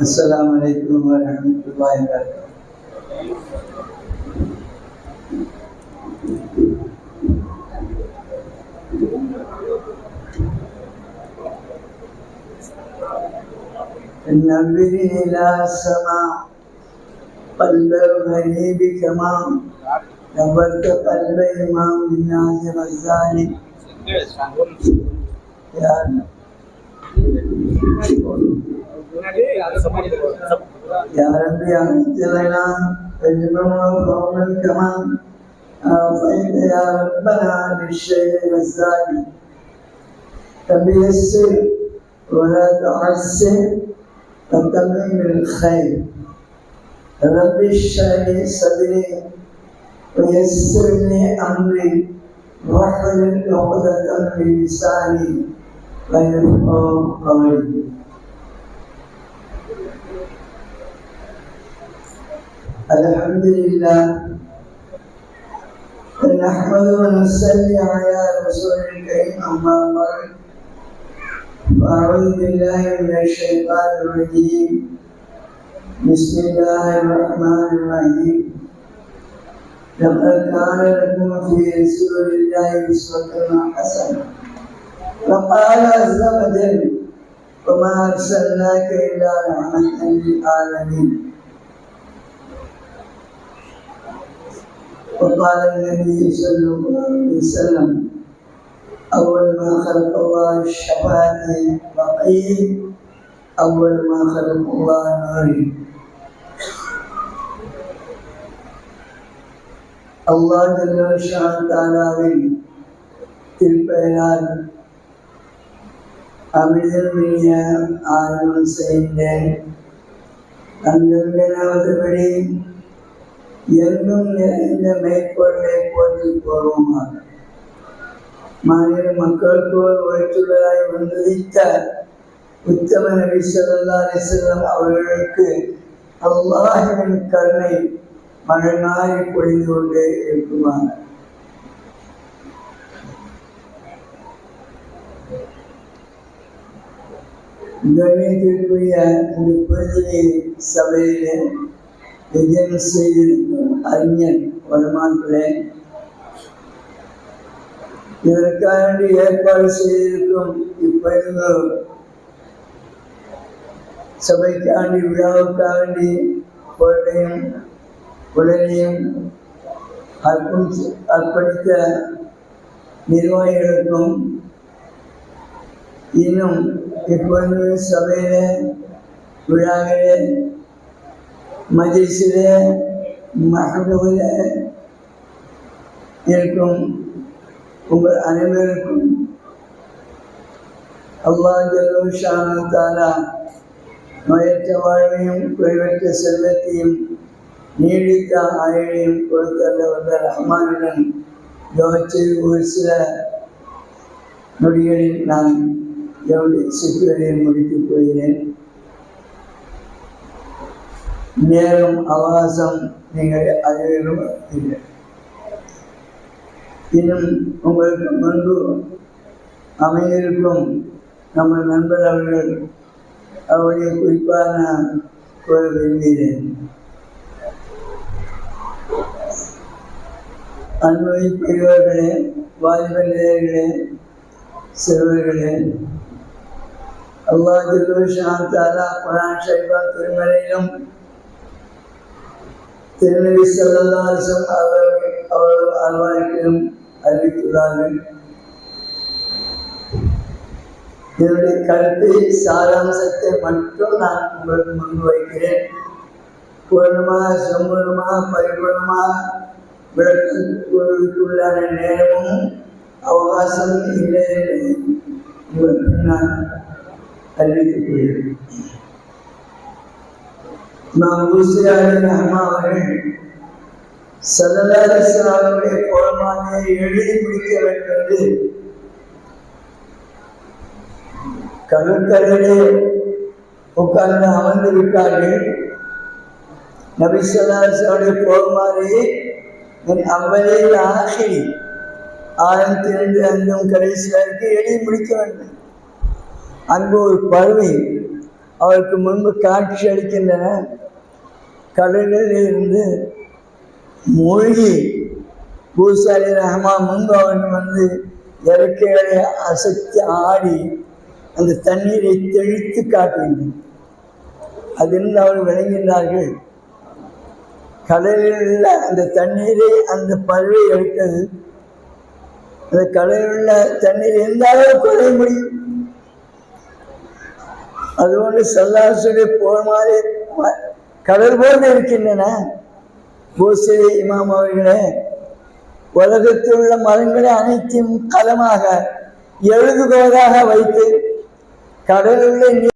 السلام عليكم ورحمة الله وبركاته. نبني إلى السماء قلب الغريب كما نبت قلب إمام الناس غزالي يا يا ربي أنت لنا علما وفضلا كما أعطيت يا ربنا بالشيء الغزالي فبيسر ولا تعسر وتمم الخير رب اشرح لي صدري ويسر لي امري واحلل عقدة من لساني ويفقه قولي الحمد لله. نحمد ونصلي على رسول الكريم أما بعد. أعوذ بالله من الشيطان الرجيم. بسم الله الرحمن الرحيم. لقد كان لكم في رسول الله أسوة حسنة. وقال عز وجل وما أرسلناك إلا رحمة للعالمين. وقال النبي صلى الله عليه وسلم أول ما خلق الله الشفاعة والطيب أول ما خلق الله نوري. الله جل شأن تعالى في سيدنا അമിതമിയ ആത്മസൈന്റെ അംഗങ്ങളാവതുപടിയും என்றும் நிறைந்த மேற்கொள்ளை போற்றி போவோமாக. மாநில மக்களுக்கு ஒரு உழைத்துள்ளதாய் வந்துதித்த உத்தம நபி சொல்லா அலிசல்லாம் அவர்களுக்கு அல்லாஹின் கருணை மழை மாறி பொழிந்து கொண்டே இருக்குமாங்க கண்ணியத்திற்குரிய இந்த புனிதனை சபையிலே விஜயம் செய்திருக்கும் அறிஞர் வருமானங்களே இதற்காக ஏற்பாடு செய்திருக்கும் இப்பொழுது சபைக்காண்டி விழாவுக்காண்டி பொருளையும் உடலையும் அர்ப்பணித்து அர்ப்பணித்த நிர்வாகிகளுக்கும் இன்னும் இப்பொழுது சபையில விழாவிலே மஜிஸிலே மகடவில் இருக்கும். உங்கள் அனைவருக்கும் அல்லா ஜல்லூஷானா நோயற்ற வாழ்வையும் குறைவற்ற செல்வத்தையும் நீடித்த ஆயுளையும் கொடுத்தல்ல வந்த ரஹ்மானுடன் துவச்சது ஒரு சில நொடிகளில் நான் என்னுடைய சிற்றுரையை முடித்துக் கொள்கிறேன். நேரம் அவகாசம் நீங்கள் அறிவிலும் இல்லை இன்னும் உங்களுக்கு முன்பு அமைந்திருக்கும் நம்ம நண்பர் அவர்கள் அவருடைய குறிப்பாக நான் கூற விரும்புகிறேன். அன்பை பெரியவர்களே வாலிப நிலையர்களே சிறுவர்களே அல்லாஹ் ஜில்லுஷாந்தாலா குரான் ஷைபா திருமலையிலும் திருநெல்வி சல்லாசம் அவர்கள் அவர்கள் அல்வாய்க்கிலும் அறிவித்துள்ளார்கள் இதனுடைய கருத்தை சாராம்சத்தை மட்டும் நான் உங்களுக்கு முன்வைக்கிறேன் பூரணமாக பூர்ணமாக சம்பூர்ணமாக பரிபூர்ணமாக விளக்குள்ளான நேரமும் அவகாசம் இல்லை என்று உங்களுக்கு நான் அறிவித்துக் கொள்கிறேன். நாம் ஊசியாரி ரஹ்மா அவர்கள் சல்லல்லாஹுடைய குழந்தையை எழுதி முடிக்க வேண்டும் என்று கடற்கரையிலே உட்கார்ந்து அமர்ந்து விட்டார்கள் நபிசல்லாவுடைய போகுமாறு என் அவ்வளில் ஆகிரி ஆரம்பத்திலிருந்து அங்கும் கடைசி வரைக்கும் எழுதி முடிக்க வேண்டும் அங்கு ஒரு பறவை அவருக்கு முன்பு காட்சி அளிக்கின்றன கடலில் இருந்து மூழ்கி பூசாரி ரஹ்மான் முன்பு அவன் வந்து இறக்கைகளை அசைத்து ஆடி அந்த தண்ணீரை தெளித்து காட்டுகின்றன அதிலிருந்து அவர்கள் விளங்குகின்றார்கள் கடலில் உள்ள அந்த தண்ணீரை அந்த பறவை எடுத்தது அந்த கடலில் உள்ள தண்ணீர் எந்த அளவு குறைய முடியும்? அதுபோன்று சல்லாசுடைய போர் மாதிரி கடல் போன்று இருக்கின்றன பூசரி இமாம் அவர்களே உலகத்தில் உள்ள மரங்களை அனைத்தையும் களமாக எழுதுகோலாக வைத்து கடலுள்ள நீர்